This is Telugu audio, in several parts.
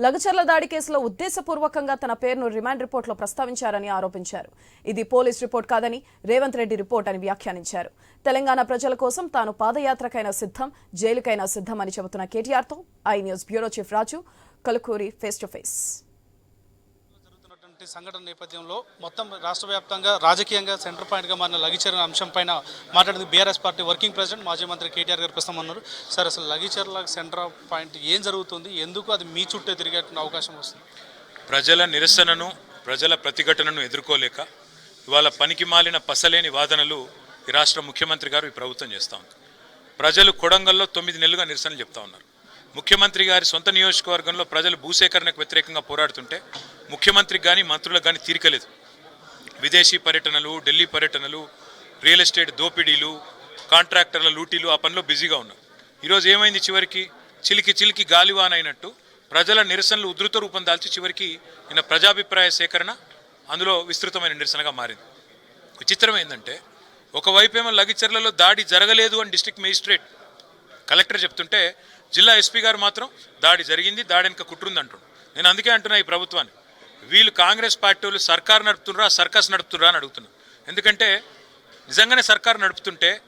లగచర్ల దాడి కేసులో ఉద్దేశపూర్వకంగా తన పేరును రిమాండ్ రిపోర్టులో ప్రస్తావించారని ఆరోపించారు. ఇది పోలీస్ రిపోర్ట్ కాదని రేవంత్ రెడ్డి రిపోర్ట్ అని వ్యాఖ్యానించారు. తెలంగాణ ప్రజల కోసం తాను పాదయాత్రకైనా సిద్ధం జైలుకైనా సిద్ధం అని చెబుతున్న కేటీఆర్తో I news bureau chief Raju Kalukuri face to face. Party సంఘటన నేపథ్యంలో మొత్తం రాష్ట్ర వ్యాప్తంగా రాజకీయంగా సెంటర్ పాయింట్గా మారిన లగిచర్ల అంశం పైన మాట్లాడింది బీఆర్ఎస్ పార్టీ వర్కింగ్ ప్రెసిడెంట్ మాజీ మంత్రి కేటీఆర్ గారు ప్రస్తుతం ఉన్నారు. సార్ అసలు లగిచర్ల సెంటర్ పాయింట్ ఏం జరుగుతుంది? ఎందుకు అది మీ చుట్టే తిరిగేటువంటి అవకాశం వస్తుంది? ప్రజల నిరసనను ప్రజల ప్రతిఘటనను ఎదుర్కోలేక ఇవాళ పనికి మాలిన పసలేని వాదనలు ఈ రాష్ట్ర ముఖ్యమంత్రి గారు ఈ ప్రభుత్వం చేస్తూ ఉంది ప్రజలు కొడంగల్లో తొమ్మిది నెలలుగా నిరసనలు చెప్తా ఉన్నారు. ముఖ్యమంత్రి గారి సొంత నియోజకవర్గంలో ప్రజలు భూసేకరణకు వ్యతిరేకంగా పోరాడుతుంటే ముఖ్యమంత్రికి కానీ మంత్రులకు కానీ తీరికలేదు. విదేశీ పర్యటనలు ఢిల్లీ పర్యటనలు రియల్ ఎస్టేట్ దోపిడీలు కాంట్రాక్టర్ల లూటీలు ఆ పనిలో బిజీగా ఉన్నారు. ఈరోజు ఏమైంది చివరికి? చిలికి చిలికి గాలివాన్ అయినట్టు ప్రజల నిరసనలు ఉధృత రూపం దాల్చి చివరికి నిన్న ప్రజాభిప్రాయ సేకరణ అందులో విస్తృతమైన నిరసనగా మారింది. విచిత్రం ఏంటంటే ఒకవైపేమో లగిచర్లలో దాడి జరగలేదు అని డిస్ట్రిక్ట్ మేజిస్ట్రేట్ కలెక్టర్ చెప్తుంటే జిల్లా ఎస్పీ గారు మాత్రం దాడి జరిగింది దాడి వెనుక కుట్రుంది అంటుండు నేను అందుకే అంటున్నా ఈ ప్రభుత్వాన్ని. వీళ్ళు కాంగ్రెస్ పార్టీ వాళ్ళు సర్కార్ నడుపుతున్నారా సర్కస్ నడుపుతున్నారా అని అడుగుతున్నా ఎందుకంటే నిజంగానే సర్కార్ నడుపుతుంటే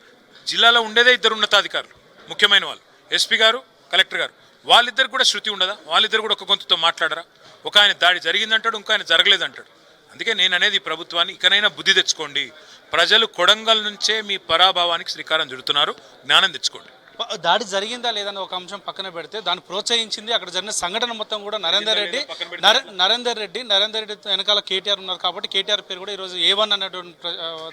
జిల్లాలో ఉండేదే ఇద్దరు ఉన్నతాధికారులు ముఖ్యమైన వాళ్ళు. ఎస్పీ గారు కలెక్టర్ గారు. వాళ్ళిద్దరు కూడా శృతి ఉండదా? వాళ్ళిద్దరు కూడా ఒక గొంతుతో మాట్లాడరా? ఒక ఆయన దాడి జరిగిందంటాడు ఇంకో ఆయన జరగలేదంటాడు. అందుకే నేను అనేది ఈ ప్రభుత్వాన్ని ఇకనైనా బుద్ధి తెచ్చుకోండి. ప్రజలు కొడంగల్ నుంచే మీ పరాభావానికి శ్రీకారం చుడుతున్నారు. జ్ఞానం తెచ్చుకోండి. దాడి జరిగిందా లేదని ఒక అంశం పక్కన పెడితే దాన్ని ప్రోత్సహించింది అక్కడ జరిగిన సంఘటన మొత్తం కూడా నరేందర్ రెడ్డి. నరే- నరేందర్ రెడ్డి నరేందర్ రెడ్డి వెనకాల కేటీఆర్ ఉన్నారు కాబట్టి కేటీఆర్ పేరు కూడా ఈరోజు ఏ వన్ అన్నటువంటి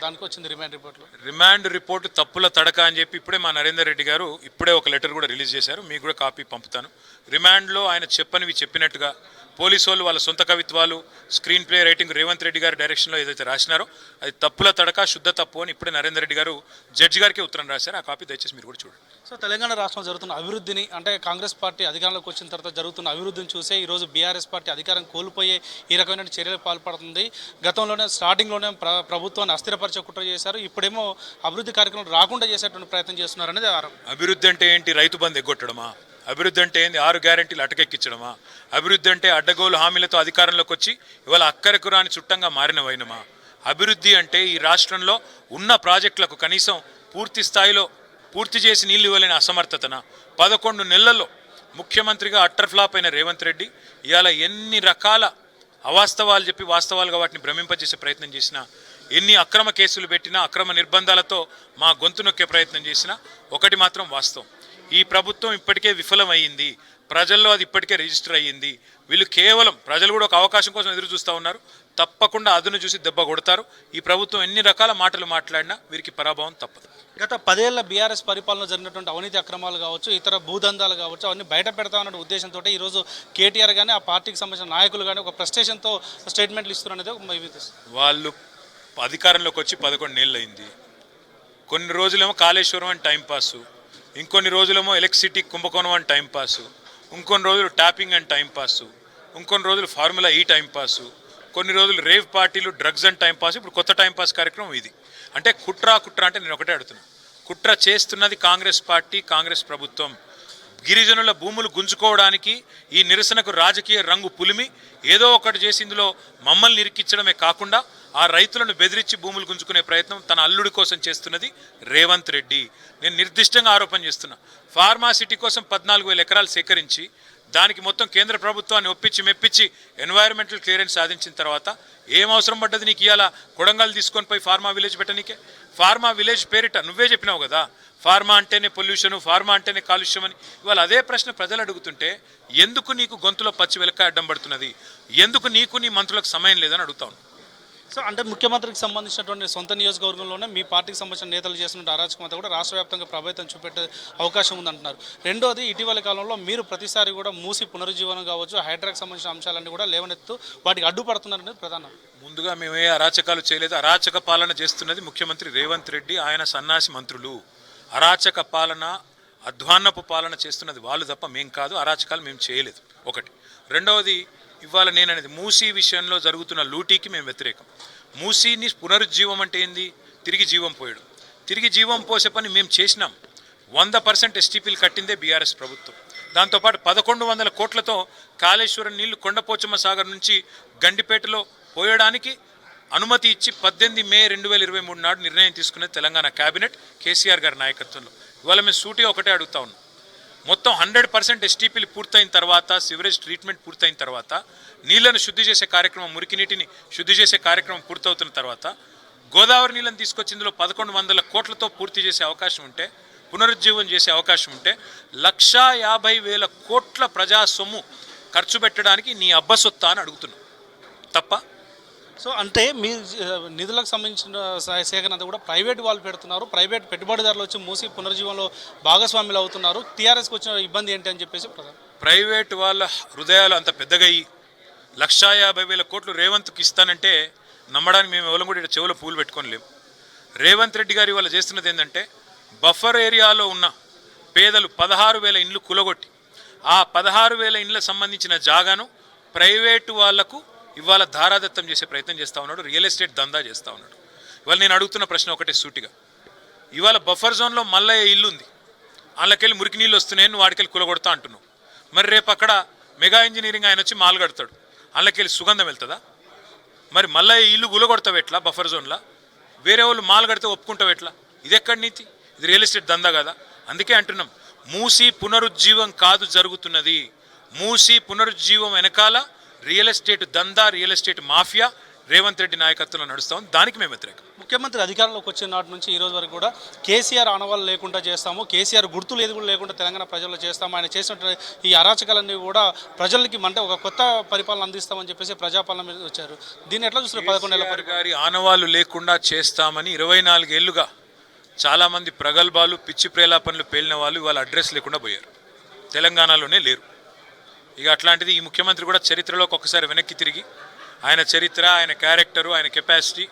దానికి వచ్చింది రిమాండ్ రిపోర్ట్లో. రిమాండ్ రిపోర్టు తప్పుల తడక అని చెప్పి ఇప్పుడే మా నరేందర్ రెడ్డి గారు ఇప్పుడే ఒక లెటర్ కూడా రిలీజ్ చేశారు. మీకు కూడా కాపీ పంపుతాను. రిమాండ్లో ఆయన చెప్పనివి చెప్పినట్టుగా పోలీసు వాళ్ళు వాళ్ళ సొంత కవిత్వాలు screen play writing Revanth Reddy గారి డైరెక్షన్లో ఏదైతే రాసినారో అది తప్పుల తడక శుద్ధ తప్పు అని ఇప్పుడే నరేందర్ రెడ్డి గారు జడ్జి గారికి ఉత్తరం రాశారు. ఆ కాపీ దయచేసి మీరు కూడా చూడండి. సో తెలంగాణ రాష్ట్రంలో జరుగుతున్న అభివృద్ధిని అంటే కాంగ్రెస్ పార్టీ అధికారంలోకి వచ్చిన తర్వాత జరుగుతున్న అభివృద్ధిని చూసే ఈరోజు బీఆర్ఎస్ పార్టీ అధికారం కోల్పోయే ఈ రకమైన చర్యలకు పాల్పడుతుంది. గతంలోనే స్టార్టింగ్లోనే ప్ర ప్రభుత్వాన్ని అస్థిరపరిచే కుట్ర చేశారు. ఇప్పుడేమో అభివృద్ధి కార్యక్రమం రాకుండా చేసేటువంటి ప్రయత్నం చేస్తున్నారు అనేది అభివృద్ధి అంటే ఏంటి? రైతు బంధు ఎగ్గొట్టడమా? అభివృద్ధి అంటే ఏంది? ఆరు గ్యారంటీలు అటకెక్కించడమా? అభివృద్ధి అంటే అడ్డగోలు హామీలతో అధికారంలోకి వచ్చి ఇవాళ అక్కరకు రాని చుట్టంగా మారినవైనమా అభివృద్ధి అంటే ఈ రాష్ట్రంలో ఉన్న ప్రాజెక్టులకు కనీసం పూర్తి స్థాయిలో పూర్తి చేసి నీళ్ళు ఇవ్వలేని అసమర్థతన పదకొండు నెలల్లో ముఖ్యమంత్రిగా అట్టర్ ఫ్లాప్ అయిన రేవంత్ రెడ్డి ఇవాళ ఎన్ని రకాల అవాస్తవాలు చెప్పి వాస్తవాలుగా వాటిని భ్రమింపజేసే ప్రయత్నం చేసినా ఎన్ని అక్రమ కేసులు పెట్టినా అక్రమ నిర్బంధాలతో మా గొంతు నొక్కే ప్రయత్నం చేసినా ఒకటి మాత్రం వాస్తవం. ఈ ప్రభుత్వం ఇప్పటికే విఫలమైంది ప్రజల్లో అది ఇప్పటికే రిజిస్టర్ అయ్యింది. వీళ్ళు కేవలం ప్రజలు కూడా ఒక అవకాశం కోసం ఎదురు చూస్తూ ఉన్నారు. తప్పకుండా అదును చూసి దెబ్బ కొడతారు. ఈ ప్రభుత్వం ఎన్ని రకాల మాటలు మాట్లాడినా వీరికి పరాభవం తప్పదు. గత పదేళ్ళ బీఆర్ఎస్ పరిపాలన జరిగినటువంటి అవినీతి అక్రమాలు కావచ్చు ఇతర భూదందాలు కావచ్చు అవన్నీ బయట పెడతామన్న ఉద్దేశంతో ఈరోజు కేటీఆర్ కానీ ఆ పార్టీకి సంబంధించిన నాయకులు కానీ ఒక ప్రస్టేషన్తో స్టేట్మెంట్లు ఇస్తున్నది వాళ్ళు అధికారంలోకి వచ్చి పదకొండు నెలలు అయింది కొన్ని రోజులేమో కాళేశ్వరం అని టైంపాసు ఇంకొన్ని రోజులేమో ఎలక్ట్రిసిటీ కుంభకోణం అని టైంపాసు ఇంకొన్ని రోజులు ట్యాపింగ్ అండ్ టైంపాసు ఇంకొన్ని రోజులు ఫార్ములా ఈ టైంపాసు కొన్ని రోజులు రేవ్ పార్టీలు డ్రగ్స్ అండ్ టైంపాస్ ఇప్పుడు కొత్త టైంపాస్ కార్యక్రమం ఇది. అంటే కుట్రా కుట్ర అంటే నేను ఒకటే అడుగుతున్నా. కుట్ర చేస్తున్నది కాంగ్రెస్ పార్టీ కాంగ్రెస్ ప్రభుత్వం. గిరిజనుల భూములు గుంజుకోవడానికి ఈ నిరసనకు రాజకీయ రంగు పులిమి. ఏదో ఒకటి చేసి ఇందులో మమ్మల్ని ఇరికించడమే కాకుండా ఆ రైతులను బెదిరించి భూములు గుంజుకునే ప్రయత్నం తన అల్లుడి కోసం చేస్తున్నది రేవంత్ రెడ్డి. నేను నిర్దిష్టంగా ఆరోపణ చేస్తున్నా. ఫార్మాసిటీ కోసం పద్నాలుగు వేల ఎకరాలు సేకరించి దానికి మొత్తం కేంద్ర ప్రభుత్వాన్ని ఒప్పించి మెప్పించి ఎన్వైరన్మెంటల్ క్లియరెన్స్ సాధించిన తర్వాత ఏం అవసరం పడ్డది నీకు ఇవాళ కొడంగల్ తీసుకొని పోయి ఫార్మా విలేజ్ పెట్టనీకే. ఫార్మా విలేజ్ పేరిట నువ్వే చెప్పినావు కదా. ఫార్మా అంటేనే పొల్యూషన్ ఫార్మా అంటేనే కాలుష్యం అని. ఇవాళ అదే ప్రశ్న ప్రజలు అడుగుతుంటే ఎందుకు నీకు గొంతులో పచ్చి వెలక అడ్డం పడుతున్నది? ఎందుకు నీకు నీ మంత్రులకు సమయం లేదని అడుగుతాను సో అంటే ముఖ్యమంత్రికి సంబంధించినటువంటి సొంత నియోజకవర్గంలోనే మీ పార్టీకి సంబంధించిన నేతలు చేస్తున్న అరాచకం అంతా కూడా రాష్ట్ర వ్యాప్తంగా ప్రభావితం చూపెట్టే అవకాశం ఉందంటున్నారు. రెండోది ఇటీవల కాలంలో మీరు ప్రతిసారి కూడా మూసి పునరుజ్జీవనం కావచ్చు హైడ్రాకి సంబంధించిన అంశాలన్నీ కూడా లేవనెత్తు వాటికి అడ్డుపడుతున్నారనేది ప్రధానం. ముందుగా మేము ఏ అరాచకాలు చేయలేదు. అరాచక పాలన చేస్తున్నది ముఖ్యమంత్రి రేవంత్ రెడ్డి ఆయన సన్నాసి మంత్రులు. అరాచక పాలన అధ్వాన్నపు పాలన చేస్తున్నది వాళ్ళు తప్ప మేం కాదు. అరాచకాలు మేము చేయలేదు. ఒకటి. రెండవది ఇవాళ నేను అనేది మూసీ విషయంలో జరుగుతున్న లూటీకి మేము వ్యతిరేకం. మూసీని పునరుజ్జీవం అంటే ఏంది? తిరిగి జీవం పోయడం. తిరిగి జీవం పోసే పని మేము చేసినాం. వంద పర్సెంట్ ఎస్టీపీలు కట్టిందే బీఆర్ఎస్ ప్రభుత్వం. దాంతోపాటు పదకొండు వందల కోట్లతో కాళేశ్వరం నీళ్ళు కొండపోచమ్మ సాగర్ నుంచి గండిపేటలో పోయడానికి అనుమతి ఇచ్చి పద్దెనిమిది మే రెండు వేల ఇరవై మూడు నాడు నిర్ణయం తీసుకున్నది తెలంగాణ కేబినెట్ కేసీఆర్ గారి నాయకత్వంలో. ఇవాళ మేము సూటిగా ఒకటే అడుగుతా ఉన్నాం. మొత్తం హండ్రెడ్ పర్సెంట్ ఎస్టీపీలు పూర్తయిన తర్వాత సివరేజ్ ట్రీట్మెంట్ పూర్తయిన తర్వాత నీళ్ళను శుద్ధి చేసే కార్యక్రమం మురికి నీటిని శుద్ధి చేసే కార్యక్రమం పూర్తవుతున్న తర్వాత గోదావరి నీళ్ళని తీసుకొచ్చి ఇందులో పదకొండు వందల కోట్లతో పూర్తి చేసే అవకాశం ఉంటే పునరుజ్జీవం చేసే అవకాశం ఉంటే లక్షా యాభై వేల కోట్ల ప్రజా సొమ్ము ఖర్చు పెట్టడానికి నీ అబ్బసొత్తా అని అడుగుతున్నాం. తప్ప సో అంటే మీ నిధులకు సంబంధించిన సేకరణ అంతా కూడా ప్రైవేట్ వాళ్ళు పెడుతున్నారు. ప్రైవేట్ పెట్టుబడిదారులు వచ్చి మూసి పునర్జీవంలో భాగస్వాములు అవుతున్నారు. టీఆర్ఎస్కి వచ్చిన ఇబ్బంది ఏంటి అని చెప్పేసి ప్రైవేట్ వాళ్ళ హృదయాలు అంత పెద్దగయ్యి లక్షా యాభై వేల కోట్లు రేవంత్కి ఇస్తానంటే నమ్మడానికి మేము ఎవరు కూడా ఇక్కడ చెవులో పూలు పెట్టుకొని లేము. రేవంత్ రెడ్డి గారు ఇవాళ చేస్తున్నది ఏంటంటే బఫర్ ఏరియాలో ఉన్న పేదలు పదహారు వేల ఇండ్లు కులగొట్టి ఆ పదహారు వేల ఇండ్లకు సంబంధించిన జాగాను ప్రైవేటు వాళ్ళకు ఇవాళ ధారాదత్తం చేసే ప్రయత్నం చేస్తూ ఉన్నాడు రియల్ ఎస్టేట్ దందా చేస్తూ ఉన్నాడు. ఇవాళ నేను అడుగుతున్న ప్రశ్న ఒకటే సూటిగా. ఇవాళ బఫర్ జోన్లో మల్లయ్య ఇల్లు ఉంది. వాళ్ళకెళ్ళి మురికి నీళ్ళు వస్తున్నాయని నువ్వు వాడికెళ్ళి కులగొడతా అంటున్నావు. మరి రేపు అక్కడ మెగా ఇంజనీరింగ్ ఆయన వచ్చి మాలు కడతాడు. వాళ్ళకెళ్ళి సుగంధం వెళ్తుందా? మరి మల్లయ్య ఇల్లు గులగొడతావు ఎట్లా బఫర్ జోన్లో? వేరే వాళ్ళు మాలు కడితే ఒప్పుకుంటావు ఎట్లా? ఇది ఎక్కడి నీతి? ఇది రియల్ ఎస్టేట్ దందా కదా? అందుకే అంటున్నాం మూసి పునరుజ్జీవం కాదు జరుగుతున్నది. మూసి పునరుజ్జీవం వెనకాల రియల్ ఎస్టేట్ దందా real estate mafia Revanth Reddy నాయకత్వంలో నడుస్తాం దానికి మేము వ్యతిరేకం. ముఖ్యమంత్రి అధికారంలోకి వచ్చిన నాటి నుంచి ఈ రోజు వరకు కూడా కేసీఆర్ ఆనవాళ్ళు లేకుండా చేస్తాము కేసీఆర్ గుర్తులు ఏది కూడా లేకుండా తెలంగాణ ప్రజల్లో చేస్తాము. ఆయన చేసినటువంటి ఈ అరాచకాలన్నీ కూడా ప్రజలకి అంటే ఒక కొత్త పరిపాలన అందిస్తామని చెప్పేసి ప్రజాపాలన మీద వచ్చారు. దీన్ని ఎట్లా చూస్తారు పదకొండు నెలల గారి ఆనవాళ్ళు లేకుండా చేస్తామని ఇరవై నాలుగేళ్ళుగా చాలామంది ప్రగల్భాలు పిచ్చి ప్రేలాపనలు పేలిన వాళ్ళు ఇవాళ అడ్రస్ లేకుండా పోయారు. తెలంగాణలోనే లేరు. ఇక అట్లాంటిది ఈ ముఖ్యమంత్రి కూడా చరిత్రలోకి ఒకసారి వెనక్కి తిరిగి ఆయన చరిత్ర ఆయన క్యారెక్టరు ఆయన కెపాసిటీ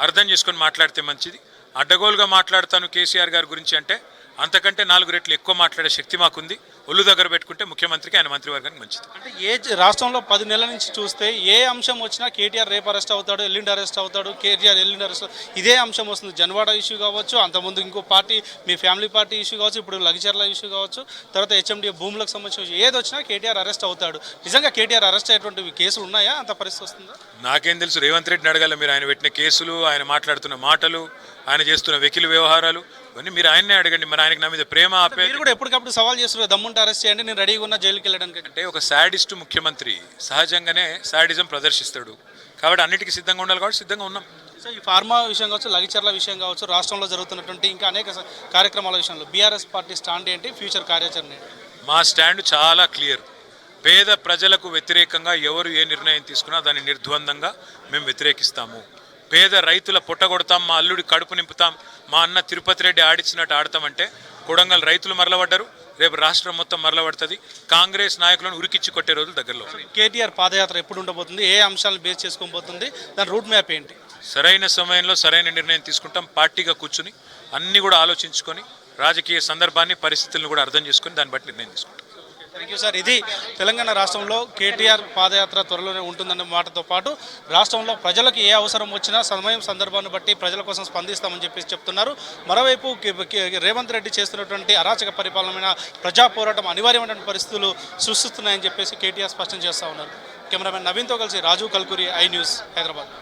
అర్థం చేసుకొని మాట్లాడితే మంచిది. అడ్డగోలుగా మాట్లాడతాను కేసీఆర్ గారి గురించి అంటే అంతకంటే నాలుగు రెట్లు ఎక్కువ మాట్లాడే శక్తి మాకుంది. ఒళ్ళు దగ్గర పెట్టుకుంటే ముఖ్యమంత్రికి ఆయన మంత్రివర్గానికి మంచిది. అంటే ఏ రాష్ట్రంలో పది నెలల నుంచి చూస్తే ఏ అంశం వచ్చినా కేటీఆర్ రేపు అరెస్ట్ అవుతాడు ఎల్లుండి అరెస్ట్ అవుతాడు కేటీఆర్ ఎల్లుండి అరెస్ట్ ఇదే అంశం వస్తుంది. జన్వాడ ఇష్యూ కావచ్చు అంతకుముందు ఇంకో పార్టీ మీ ఫ్యామిలీ పార్టీ ఇష్యూ కావచ్చు ఇప్పుడు లగిచర్ల ఇష్యూ కావచ్చు తర్వాత హెచ్ఎండి భూములకు సంబంధించిన. ఏది వచ్చినా కేటీఆర్ అరెస్ట్ అవుతాడు. నిజంగా కేటీఆర్ అరెస్ట్ అయ్యేటువంటి కేసులు ఉన్నాయా? అంత పరిస్థితి వస్తుందా? నాకేం తెలుసు రేవంత్ రెడ్డిని అడగాల మీరు ఆయన పెట్టిన కేసులు ఆయన మాట్లాడుతున్న మాటలు ఆయన చేస్తున్న వెకిలి వ్యవహారాలు. ఇవన్నీ మీరు ఆయన్నే అడగండి మరి ఆయనకి నా మీద ప్రేమ ఆపే మీరు కూడా ఎప్పటికప్పుడు సవాల్ చేస్తున్నారు దమ్ముంటే అరెస్ట్ చేయండి నేను రెడీగా ఉన్న జైలుకి వెళ్ళడానికి. అంటే ఒక సాడిస్ట్ ముఖ్యమంత్రి సహజంగానే సాడిజం ప్రదర్శిస్తాడు. కాబట్టి అన్నిటికీ సిద్ధంగా ఉండాలి కాబట్టి సిద్ధంగా ఉన్నాం. సో ఈ ఫార్మా విషయం కావచ్చు లగిచర్ల విషయం కావచ్చు రాష్ట్రంలో జరుగుతున్నటువంటి ఇంకా అనేక కార్యక్రమాల విషయంలో బీఆర్ఎస్ పార్టీ స్టాండ్ ఏంటి ఫ్యూచర్ కార్యాచరణ ఏంటి? మా స్టాండ్ చాలా క్లియర్. పేద ప్రజలకు వ్యతిరేకంగా ఎవరు ఏ నిర్ణయం తీసుకున్నా దాన్ని నిర్ద్వందంగా మేము వ్యతిరేకిస్తాము. పేద రైతుల పొట్టగొడతాం మా అల్లుడి కడుపు నింపుతాం. మా అన్న తిరుపతి రెడ్డి ఆడిచ్చినట్టు ఆడతామంటే కొడంగల్ రైతులు మరలబడ్డారు. రేపు రాష్ట్రం మొత్తం మరలబడుతుంది. కాంగ్రెస్ నాయకులను ఉరికిచ్చి కొట్టే రోజులు దగ్గరలో. కేటీఆర్ పాదయాత్ర ఎప్పుడు ఉండబోతుంది? ఏ అంశాలను బేస్ చేసుకొని పోతుంది? దాని రూట్ మ్యాప్ ఏంటి? సరైన సమయంలో సరైన నిర్ణయం తీసుకుంటాం. పార్టీగా కూర్చుని అన్నీ కూడా ఆలోచించుకొని రాజకీయ సందర్భాన్ని పరిస్థితులను కూడా అర్థం చేసుకొని దాన్ని బట్టి నిర్ణయం తీసుకుంటాం. థ్యాంక్ యూ సార్ ఇది తెలంగాణ రాష్ట్రంలో కేటీఆర్ పాదయాత్ర త్వరలోనే ఉంటుందన్న మాటతో పాటు రాష్ట్రంలో ప్రజలకు ఏ అవసరం వచ్చినా సమయం సందర్భాన్ని బట్టి ప్రజల కోసం స్పందిస్తామని చెప్పేసి చెప్తున్నారు. మరోవైపు రేవంత్ రెడ్డి చేస్తున్నటువంటి అరాచక పరిపాలనమైన ప్రజా పోరాటం అనివార్యమైనటువంటి పరిస్థితులు సృష్టిస్తున్నాయని చెప్పేసి కేటీఆర్ స్పష్టం చేస్తూ ఉన్నారు. కెమెరామెన్ నవీన్తో కలిసి రాజు కల్కూరి ఐ న్యూస్ హైదరాబాద్.